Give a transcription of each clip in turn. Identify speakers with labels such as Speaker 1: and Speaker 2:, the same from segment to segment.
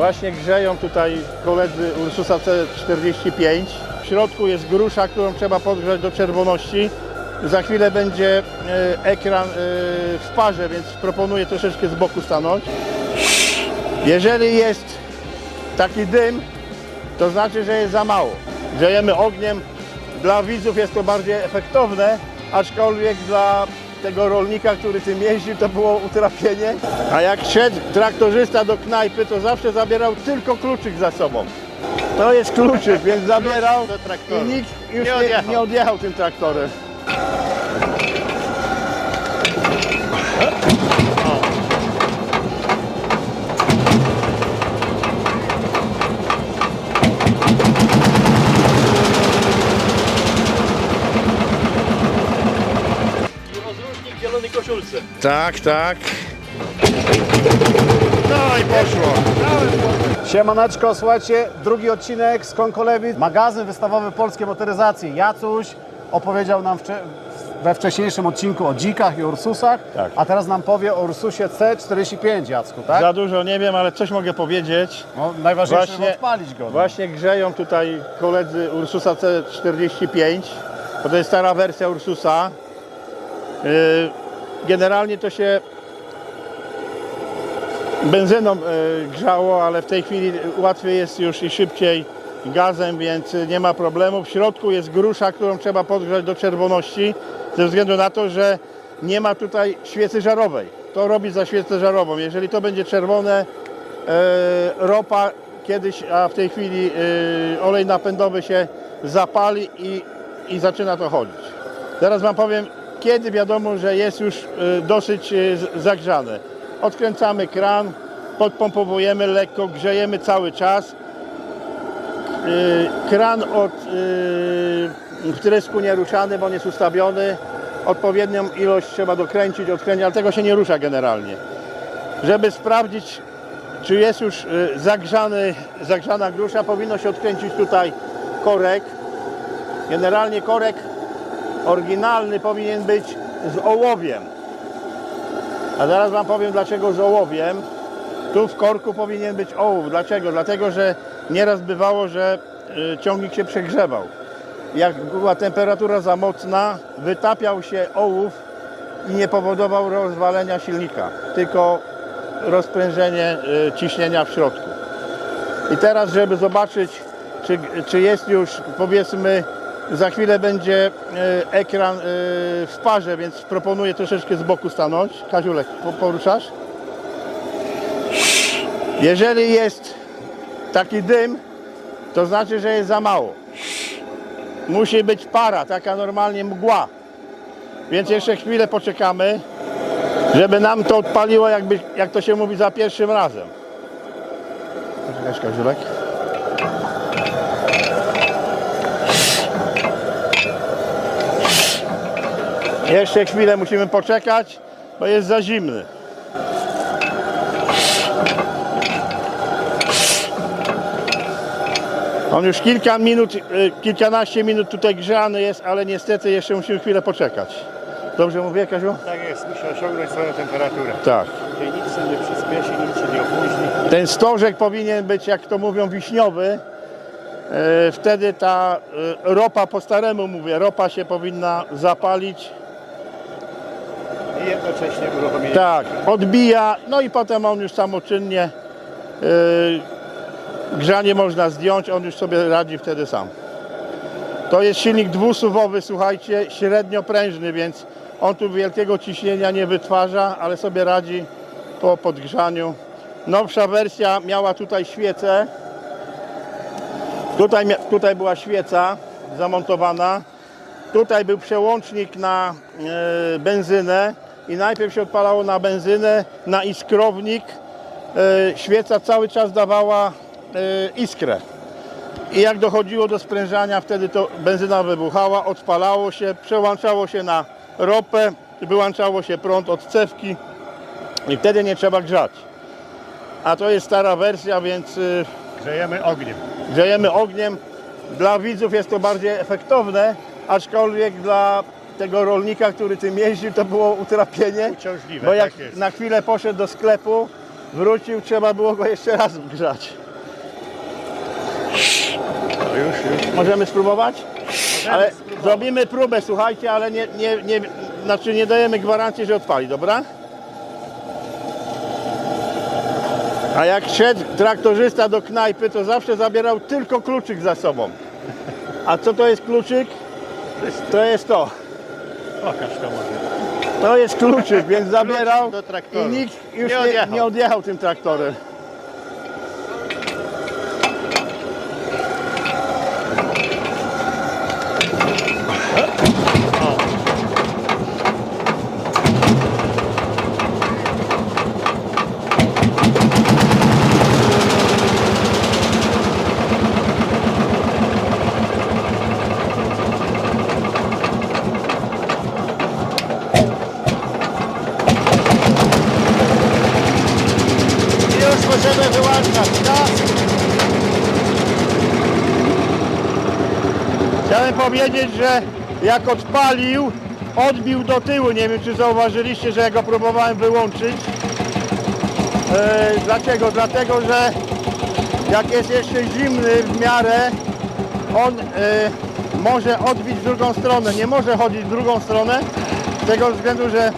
Speaker 1: Właśnie grzeją tutaj koledzy Ursusa C45. W środku jest grusza, którą trzeba podgrzać do czerwoności. Za chwilę będzie e, ekran e, w parze, więc proponuję troszeczkę z boku stanąć. Jeżeli jest taki dym, to znaczy, że jest za mało. Grzejemy ogniem. Dla widzów jest to bardziej efektowne, aczkolwiek dla tego rolnika, który tym jeździł, to było utrapienie. A jak szedł traktorzysta do knajpy, to zawsze zabierał tylko kluczyk za sobą. To jest kluczyk, więc zabierał i nikt już
Speaker 2: Nie
Speaker 1: nie
Speaker 2: odjechał
Speaker 1: tym traktorem.
Speaker 2: Koszulce.
Speaker 1: Tak, tak. No i poszło.
Speaker 3: Siemaneczko, słuchajcie, drugi odcinek z Konkolewic, magazyn wystawowy polskiej motoryzacji. Jacuś opowiedział nam wcze- we wcześniejszym odcinku o dzikach i Ursusach,
Speaker 1: Tak.
Speaker 3: a teraz nam powie o Ursusie C45, Jacku, tak?
Speaker 1: Za dużo nie wiem, ale coś mogę powiedzieć.
Speaker 3: No, najważniejsze,
Speaker 1: Właśnie-
Speaker 3: odpalić go. no.
Speaker 1: Właśnie grzeją tutaj koledzy Ursusa C45, bo to jest stara wersja Ursusa. Yy, Generalnie to się benzyną yy, grzało, ale w tej chwili łatwiej jest już i szybciej gazem, więc nie ma problemu. W środku jest grusza, którą trzeba podgrzać do czerwoności, ze względu na to, że nie ma tutaj świecy żarowej. To robi za świecę żarową. Jeżeli to będzie czerwone, e, ropa kiedyś, a w tej chwili e, olej napędowy się zapali i, i zaczyna to chodzić. Teraz Wam powiem, kiedy wiadomo, że jest już e, dosyć e, zagrzane. Odkręcamy kran, podpompowujemy lekko, grzejemy cały czas. E, Kran od wtrysku nieruszany, bo on jest ustawiony. Odpowiednią ilość trzeba dokręcić, odkręcić, ale tego się nie rusza generalnie. Żeby sprawdzić, czy jest już zagrzany, zagrzana grusza, powinno się odkręcić tutaj korek. Generalnie korek oryginalny powinien być z ołowiem. A zaraz Wam powiem dlaczego z ołowiem. Tu w korku powinien być ołów. Dlaczego? Dlatego, że nieraz bywało, że y, ciągnik się przegrzewał. Jak była temperatura za mocna, wytapiał się ołów i nie powodował rozwalenia silnika, tylko rozprężenie y, ciśnienia w środku. I teraz, żeby zobaczyć, czy, czy jest już, powiedzmy, za chwilę będzie y, ekran y, w parze, więc proponuję troszeczkę z boku stanąć. Kaziulek, po- poruszasz? Jeżeli jest taki dym, to znaczy, że jest za mało. Musi być para, taka normalnie mgła. Więc jeszcze chwilę poczekamy żeby nam to odpaliło, jakby, jak to się mówi, za pierwszym razem. Poczekaj, Kaziulek. Jeszcze chwilę musimy poczekać, bo jest za zimny. On już kilka minut, y, kilkanaście minut tutaj grzany jest, ale niestety jeszcze musimy chwilę poczekać. Dobrze mówię, Kaziu?
Speaker 2: Tak jest, musi osiągnąć swoją temperaturę.
Speaker 1: Tak.
Speaker 2: Tutaj nic się nie przyspieszy, nic się nie opóźni.
Speaker 1: Ten stożek powinien być, jak to mówią, wiśniowy. E, Wtedy ta e, ropa, po staremu mówię, ropa się powinna zapalić.
Speaker 2: I jednocześnie uruchomienie.
Speaker 1: Tak, odbija, no i potem on już samoczynnie e, grzanie można zdjąć, on już sobie radzi wtedy sam. To jest silnik dwusuwowy, słuchajcie, średnio prężny, więc on tu wielkiego ciśnienia nie wytwarza, ale sobie radzi po podgrzaniu. Nowsza wersja miała tutaj świecę. Tutaj, tutaj była świeca zamontowana. Tutaj był przełącznik na e, benzynę i najpierw się odpalało na benzynę, na iskrownik. E, świeca cały czas dawała e, iskrę. I jak dochodziło do sprężania, wtedy to benzyna wybuchała, odpalało się, przełączało się na ropę, wyłączało się prąd od cewki i wtedy nie trzeba grzać. A to jest stara wersja, więc y,
Speaker 2: Grzejemy ogniem.
Speaker 1: grzejemy ogniem. Dla widzów jest to bardziej efektowne, aczkolwiek dla tego rolnika, który tym jeździł, to było utrapienie.
Speaker 2: Uciążliwe,
Speaker 1: Bo jak
Speaker 2: tak jest.
Speaker 1: na chwilę poszedł do sklepu, wrócił, trzeba było go jeszcze raz wgrzać.
Speaker 2: No już, już.
Speaker 1: Możemy spróbować? Ale zrobimy próbę, słuchajcie, ale nie, nie, nie, znaczy nie dajemy gwarancji, że odpali, dobra? A jak szedł traktorzysta do knajpy, to zawsze zabierał tylko kluczyk za sobą. A co to jest kluczyk? To jest to.
Speaker 2: Pokaż to może.
Speaker 1: To jest kluczyk, więc zabierał
Speaker 2: do
Speaker 1: i nikt już
Speaker 2: Nie
Speaker 1: nie,
Speaker 2: odjechał.
Speaker 1: nie odjechał tym traktorem. Już możemy wyłączać, tak? Chciałem powiedzieć, że jak odpalił, odbił do tyłu. Nie wiem, czy zauważyliście, że ja go próbowałem wyłączyć. E, dlaczego? Dlatego, że jak jest jeszcze zimny w miarę, on e, może odbić w drugą stronę. Nie może chodzić w drugą stronę, z tego względu, że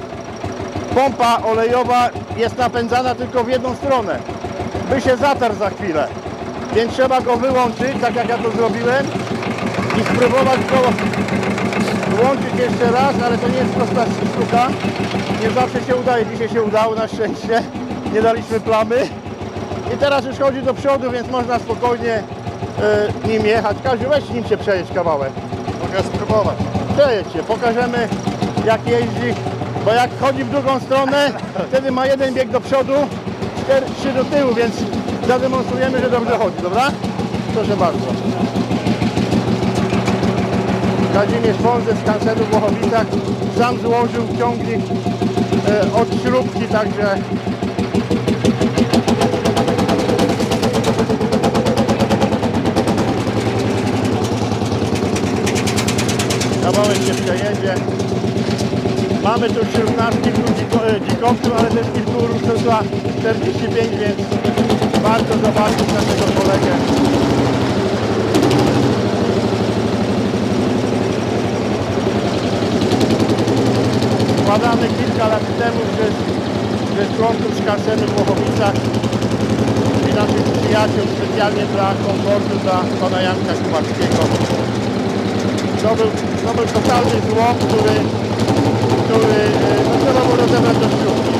Speaker 1: pompa olejowa jest napędzana tylko w jedną stronę. By się zatarł za chwilę. Więc trzeba go wyłączyć, tak jak ja to zrobiłem i spróbować go włączyć jeszcze raz, ale to nie jest prosta sztuka. Nie zawsze się udaje. Dzisiaj się udało na szczęście. Nie daliśmy plamy. I teraz już chodzi do przodu, więc można spokojnie e, nim jechać. Kaziu, weź nim się przejedź kawałek.
Speaker 2: Mogę spróbować.
Speaker 1: Przejedź się, pokażemy jak jeździ, bo jak chodzi w drugą stronę, wtedy ma jeden bieg do przodu, cztery, trzy do tyłu, więc zademonstrujemy, że dobrze chodzi, dobra? Proszę bardzo. Kazimierz Wąsy z kancelu w Włochowicach sam złożył ciągnik e, od śrubki, także kawałek się przejedzie. Mamy tu wśród nas kilku dziko, e, dzikowców, ale też kilku Ursusa 45, więc warto zobaczyć naszego kolegę. Składany kilka lat temu przez, przez członków z w Włochowicach i naszych przyjaciół specjalnie dla komfortu dla pana Janka Kumarskiego. To był, to był totalny złom, który, który e, no, trzeba było rozebrać do śrubki.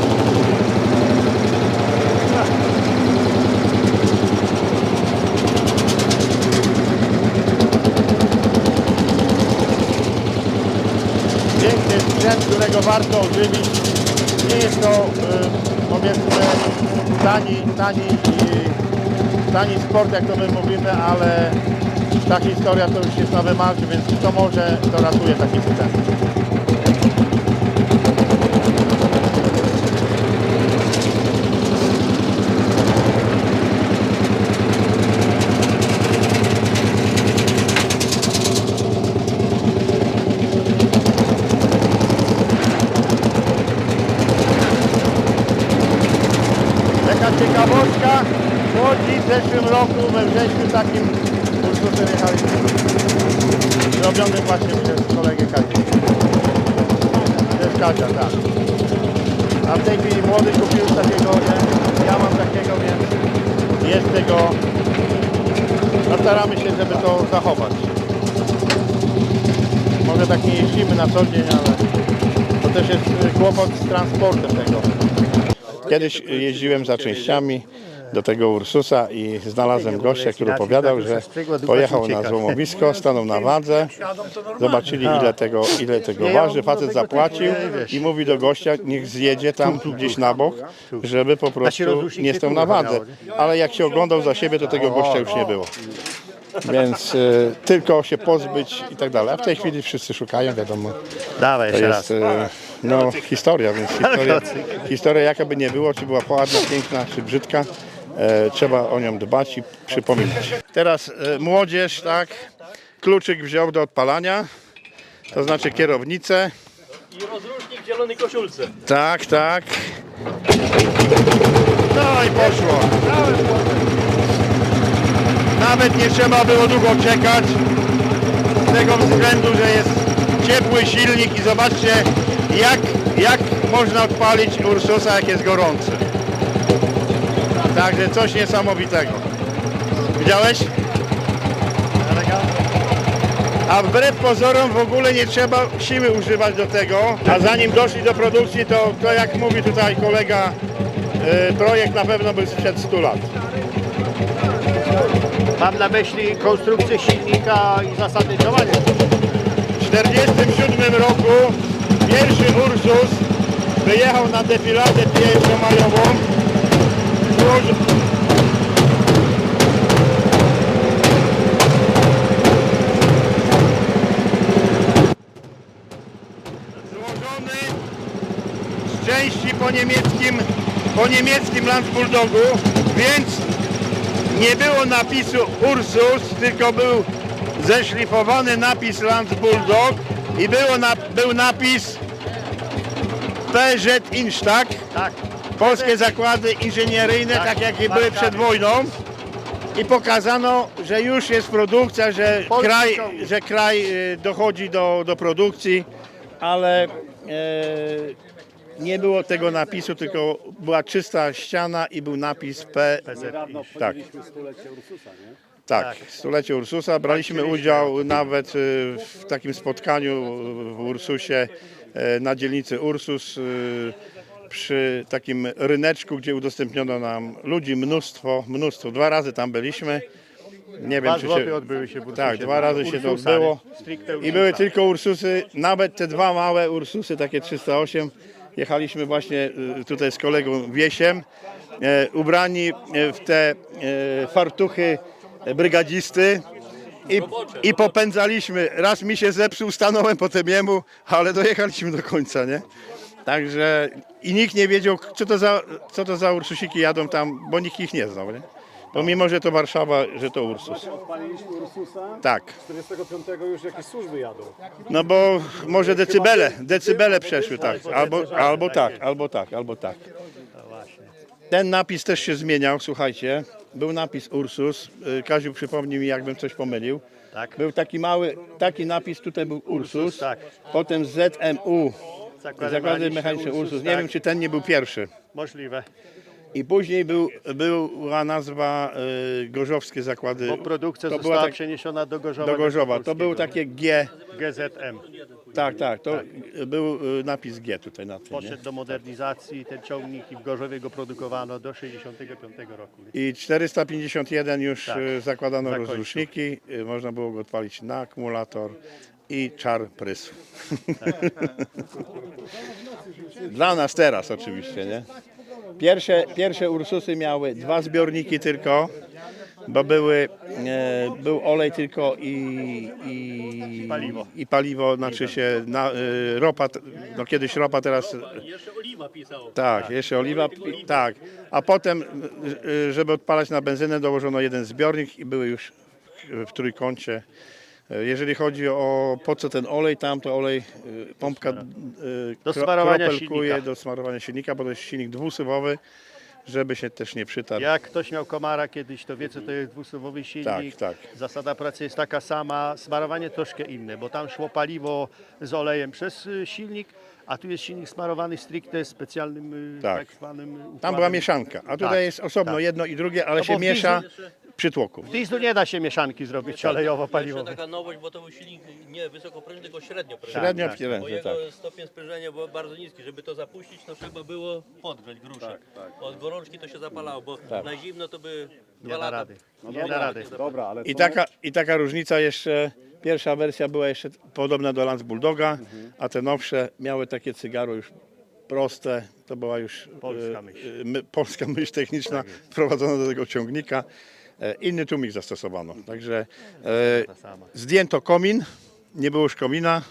Speaker 1: Piękny sprzęt, którego warto ożywić. Nie jest to e, powiedzmy tani, tani, tani sport, jak to my mówimy, ale ta historia to już jest na wymarcie, więc kto może, to ratuje taki sprzęt. Taka ciekawostka, w Łodzi w zeszłym wrześniu takim Ursusem jechaliśmy. Zrobiony właśnie przez kolegę Kazię. Przez Kazia, tak. A w tej chwili młody kupił takiego, nie? ja mam takiego, więc jest tego. No staramy się, żeby to zachować. Może tak nie jeździmy na co dzień, ale to też jest kłopot z transportem tego. Kiedyś jeździłem za częściami do tego Ursusa i znalazłem gościa, który opowiadał, że pojechał na złomowisko, stanął na wadze, zobaczyli ile tego, ile tego waży, facet zapłacił i mówi do gościa, niech zjedzie tam gdzieś na bok, żeby po prostu nie stał na wadze. Ale jak się oglądał za siebie, to tego gościa już nie było. Więc y, tylko się pozbyć i tak dalej. A w tej chwili wszyscy szukają, wiadomo.
Speaker 2: Dawaj jeszcze
Speaker 1: jest
Speaker 2: raz.
Speaker 1: e, no, historia, więc historia, historia jaka by nie było, czy była ładna, piękna, czy brzydka, trzeba o nią dbać i przypominać. Teraz e, młodzież, tak, kluczyk wziął do odpalania, to znaczy kierownicę.
Speaker 4: I rozrusznik w zielonej koszulce.
Speaker 1: Tak, tak. No i poszło. Nawet nie trzeba było długo czekać. Z tego względu, że jest ciepły silnik i zobaczcie jak, jak można odpalić Ursusa jak jest gorący. Także coś niesamowitego. Widziałeś? A wbrew pozorom w ogóle nie trzeba siły używać do tego. A zanim doszli do produkcji, to, to jak mówi tutaj kolega, e, projekt na pewno był sprzed 100 lat.
Speaker 3: Mam na myśli konstrukcję silnika i zasady działania.
Speaker 1: W 1947 roku pierwszy Ursus wyjechał na defiladę pierwszomajową. Złożony z części po niemieckim, po niemieckim Landsbulldogu, więc nie było napisu Ursus, tylko był zeszlifowany napis Lance Bulldog i było na, był napis PZ Insztak,
Speaker 3: Tak.
Speaker 1: Polskie Zakłady Inżynieryjne, tak,
Speaker 3: Tak,
Speaker 1: jak i były przed wojną. I pokazano, że już jest produkcja, że
Speaker 3: Polski
Speaker 1: kraj, że kraj y, dochodzi do, do produkcji, ale e, nie było tego napisu, tylko była czysta ściana i był napis P.
Speaker 3: Niedawno
Speaker 1: Tak.
Speaker 3: obchodziliśmy stulecie Ursusa, nie?
Speaker 1: Tak, stulecie Ursusa. Braliśmy udział nawet y, w takim spotkaniu w Ursusie e, na dzielnicy Ursus y, przy takim ryneczku, gdzie udostępniono nam ludzi mnóstwo, mnóstwo. Dwa razy tam byliśmy. Nie wiem, czy się...
Speaker 3: odbyły się.
Speaker 1: Tak, dwa razy się to odbyło. I były tylko Ursusy, nawet te dwa małe Ursusy, takie 308. Jechaliśmy właśnie y, tutaj z kolegą Wiesiem, e, ubrani e, w te e, fartuchy brygadzisty i, i popędzaliśmy. Raz mi się zepsuł, stanąłem potem jemu, ale dojechaliśmy do końca, nie? Także i nikt nie wiedział, co to za, co to za Ursusiki jadą tam, bo nikt ich nie znał, nie? Pomimo, że to Warszawa, że to Ursus.
Speaker 3: Odpaliliśmy Ursusa.
Speaker 1: Tak.
Speaker 3: 45 już jakieś służby jadą.
Speaker 1: No bo może decybele, decybele przeszły, tak. Albo, albo tak, albo tak, albo tak. Ten napis też się zmieniał, słuchajcie. Był napis Ursus. Y, Kaziu przypomnij mi, jakbym coś pomylił.
Speaker 3: Tak.
Speaker 1: Był taki mały, taki napis, tutaj był Ursus.
Speaker 3: tak.
Speaker 1: Potem ZMU,
Speaker 3: Zakłady
Speaker 1: Zakłady
Speaker 3: Mechaniczne
Speaker 1: Ursus. Nie
Speaker 3: tak.
Speaker 1: wiem, czy ten nie był pierwszy.
Speaker 3: Możliwe.
Speaker 1: I później był, była nazwa y, Gorzowskie Zakłady.
Speaker 3: Bo produkcja
Speaker 1: to była
Speaker 3: została
Speaker 1: tak,
Speaker 3: przeniesiona do Gorzowa.
Speaker 1: do Gorzowa. To było takie G.
Speaker 3: GZM.
Speaker 1: Tak, tak. To był y, napis G tutaj na tym. Nie?
Speaker 3: Poszedł do modernizacji ten ciągnik i w Gorzowie go produkowano do 65 roku.
Speaker 1: I 451 już
Speaker 3: Tak.
Speaker 1: y, zakładano
Speaker 3: Zakończył.
Speaker 1: rozruszniki, y, można było go odpalić na akumulator i czar prysł. Dla nas teraz oczywiście, nie? Pierwsze, pierwsze Ursusy miały dwa zbiorniki tylko, bo były, e, był olej tylko i, i
Speaker 3: Paliwo.
Speaker 1: i paliwo znaczy się na, y, ropa, t- no kiedyś ropa, teraz
Speaker 4: Jeszcze Oliwa pisał.
Speaker 1: tak, jeszcze oliwa, pi- tak. A potem, y, żeby odpalać na benzynę, dołożono jeden zbiornik i były już w- w trójkącie. Y, Jeżeli chodzi o po co ten olej, tam to olej, y, pompka y,
Speaker 3: Do smarowania silnika.
Speaker 1: do smarowania silnika, bo to jest silnik dwusuwowy, żeby się też nie przytarł.
Speaker 3: Jak ktoś miał komara kiedyś, to wie co to jest dwusuwowy silnik.
Speaker 1: Tak,
Speaker 3: Zasada pracy jest taka sama, smarowanie troszkę inne, bo tam szło paliwo z olejem przez y, silnik, a tu jest silnik smarowany stricte specjalnym y,
Speaker 1: Tak.
Speaker 3: tak zwanym
Speaker 1: Tam
Speaker 3: układem.
Speaker 1: była mieszanka, a tutaj
Speaker 3: Tak,
Speaker 1: jest osobno
Speaker 3: tak.
Speaker 1: jedno i drugie, ale
Speaker 3: No
Speaker 1: się miesza przy tłoku.
Speaker 3: W dieslu nie da się mieszanki zrobić
Speaker 1: Tak.
Speaker 4: Jeszcze
Speaker 3: olejowo-paliwowej.
Speaker 4: taka nowość, bo to był silnik nie wysokoprężny, tylko średnio prężny.
Speaker 1: Średnio
Speaker 3: tak.
Speaker 4: Bo
Speaker 1: tak.
Speaker 4: jego stopień sprężenia był bardzo niski. Żeby to zapuścić, to trzeba było podgrzeć gruszek. Od gorączki to się zapalało, bo na zimno to by dwa
Speaker 3: Nie da
Speaker 4: lata.
Speaker 3: rady.
Speaker 4: nie
Speaker 3: Nie da rady. Dobra, ale
Speaker 1: I
Speaker 3: to-
Speaker 1: taka, I taka różnica jeszcze, pierwsza wersja była jeszcze podobna do Lance Bulldoga, a te nowsze miały takie cygaro już proste, to była już
Speaker 3: Polska
Speaker 1: e,
Speaker 3: myśl.
Speaker 1: e, my, polska myśl techniczna wprowadzona do tego ciągnika. E, Inny tłumik zastosowano, także e,
Speaker 3: ta sama.
Speaker 1: zdjęto komin, nie było już komina,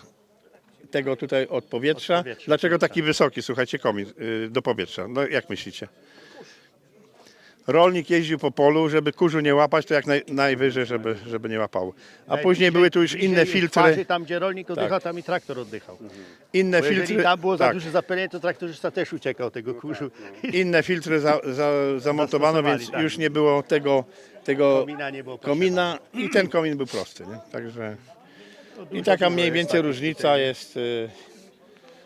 Speaker 1: tego tutaj od powietrza.
Speaker 3: Od powietrza,
Speaker 1: Dlaczego taki wysoki, słuchajcie, komin y, do powietrza? No jak myślicie? rolnik jeździł po polu, żeby kurzu nie łapać, to jak naj, najwyżej, żeby, żeby nie łapało. A później były tu już inne filtry,
Speaker 2: Tam, gdzie rolnik oddychał,
Speaker 1: Tak.
Speaker 2: tam i traktor oddychał.
Speaker 1: inne
Speaker 2: Bo
Speaker 1: filtry,
Speaker 2: tam było za
Speaker 1: tak,
Speaker 2: duże zapylenie, to traktorzysta też uciekał tego kurzu.
Speaker 1: inne filtry za, za, zamontowano, więc
Speaker 2: tak.
Speaker 1: już nie było tego, tego
Speaker 2: Komina nie było
Speaker 1: komina i ten komin był prosty, nie? Także i taka mniej więcej różnica jest. y,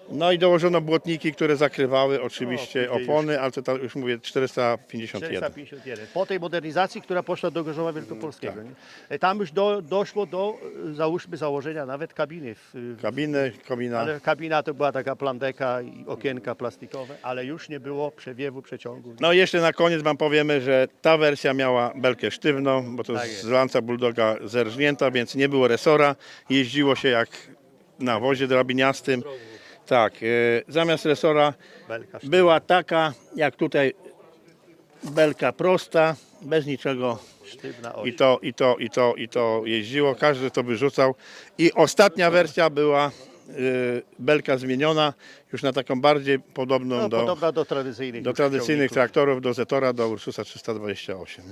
Speaker 1: No i dołożono błotniki, które zakrywały oczywiście
Speaker 2: później już-
Speaker 1: opony, ale to tam już mówię 451.
Speaker 2: 451. Po tej modernizacji, która poszła do Gorzowa Wielkopolskiego. Nie? E, Tam już do, doszło do, e, załóżmy, założenia nawet kabiny. W,
Speaker 1: Kabiny, komina.
Speaker 2: ale kabina to była taka plandeka i okienka plastikowe, ale już nie było przewiewu, przeciągu.
Speaker 1: No i jeszcze na koniec wam powiemy, że ta wersja miała belkę sztywną, bo to
Speaker 2: Tak
Speaker 1: z lanca Bulldoga zerżnięta, więc nie było resora. Jeździło się jak na wozie drabiniastym. Tak, e, zamiast resora była taka, jak tutaj belka prosta, bez niczego i to, i to, i to, i to jeździło, każdy to wyrzucał. I ostatnia wersja była y, belka zmieniona, już na taką bardziej podobną
Speaker 2: no,
Speaker 1: do,
Speaker 2: podobna do tradycyjnych.
Speaker 1: do tradycyjnych traktorów, do Zetora, do Ursusa 328.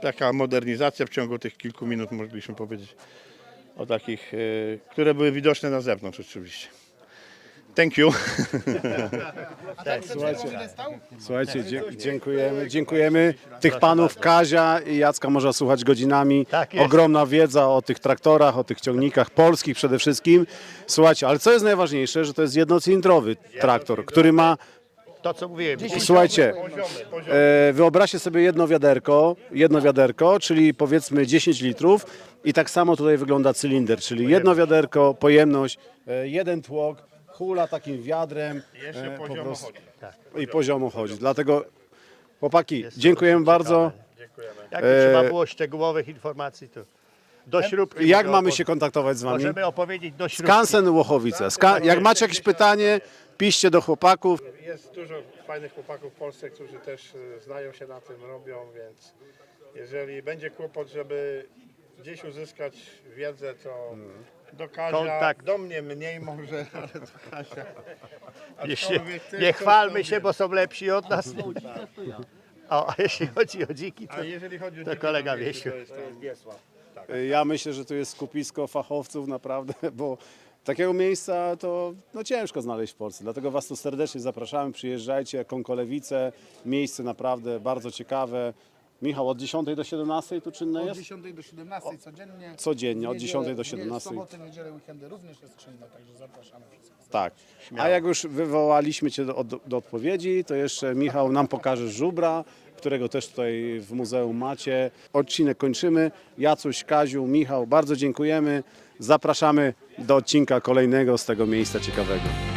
Speaker 1: Taka modernizacja w ciągu tych kilku minut, mogliśmy powiedzieć, o takich, y, które były widoczne na zewnątrz oczywiście. Thank you.
Speaker 3: Słuchajcie, dzie- dziękujemy, dziękujemy. Tych panów Kazia i Jacka można słuchać godzinami.
Speaker 2: Tak jest.
Speaker 3: Ogromna wiedza o tych traktorach, o tych ciągnikach polskich przede wszystkim. Słuchajcie, ale co jest najważniejsze, że to jest jednocylindrowy traktor, który ma
Speaker 2: To, co mówiłem.
Speaker 3: Słuchajcie, e, wyobraźcie sobie jedno wiaderko, jedno wiaderko, czyli powiedzmy 10 litrów i tak samo tutaj wygląda cylinder, czyli jedno wiaderko, pojemność, e, jeden tłok, hula takim wiadrem
Speaker 1: Jeszcze
Speaker 3: e, po
Speaker 1: poziomo
Speaker 3: prostu-
Speaker 1: chodzi.
Speaker 3: i poziomo chodzi. Dlatego chłopaki, dziękujemy bardzo.
Speaker 2: Jak trzeba było szczegółowych informacji, to do śrubki.
Speaker 3: Jak
Speaker 2: mogę
Speaker 3: mamy się kontaktować z wami?
Speaker 2: Możemy opowiedzieć do śrubki.
Speaker 3: Skansen Łochowice. Ska jak macie jakieś pytanie, piszcie do chłopaków.
Speaker 1: Jest dużo fajnych chłopaków w Polsce, którzy też y, znają się na tym, robią, więc jeżeli będzie kłopot, żeby gdzieś uzyskać wiedzę, to do Kazia,
Speaker 2: Kontakt.
Speaker 1: do mnie mniej może, ale do Kazia.
Speaker 2: Nie, się,
Speaker 1: Aczkolwiek też
Speaker 2: nie
Speaker 1: coś
Speaker 2: chwalmy się, bo są lepsi od nas. O, a jeśli chodzi o dziki, to
Speaker 1: A jeżeli chodzi o
Speaker 2: To
Speaker 1: dziki,
Speaker 2: kolega
Speaker 1: wiecie,
Speaker 2: Wiesiu.
Speaker 1: to jest tam-
Speaker 3: Ja myślę, że tu jest skupisko fachowców naprawdę, bo takiego miejsca to no, ciężko znaleźć w Polsce. Dlatego Was tu serdecznie zapraszamy, przyjeżdżajcie, Konkolewice, miejsce naprawdę bardzo ciekawe. Michał, od 10 do 17 tu czynne
Speaker 5: Od
Speaker 3: jest?
Speaker 5: 10 do 17 codziennie.
Speaker 3: Codziennie, od
Speaker 5: W
Speaker 3: 10 do
Speaker 5: niedzielę-
Speaker 3: 17.
Speaker 5: W soboty, niedzielę, weekendy również jest czynne, także zapraszamy wszystkich.
Speaker 3: Tak. A jak już wywołaliśmy Cię do, do, do odpowiedzi, to jeszcze Michał nam pokaże żubra, którego też tutaj w muzeum macie. Odcinek kończymy. Jacuś, Kaziu, Michał, bardzo dziękujemy. Zapraszamy do odcinka kolejnego z tego miejsca ciekawego.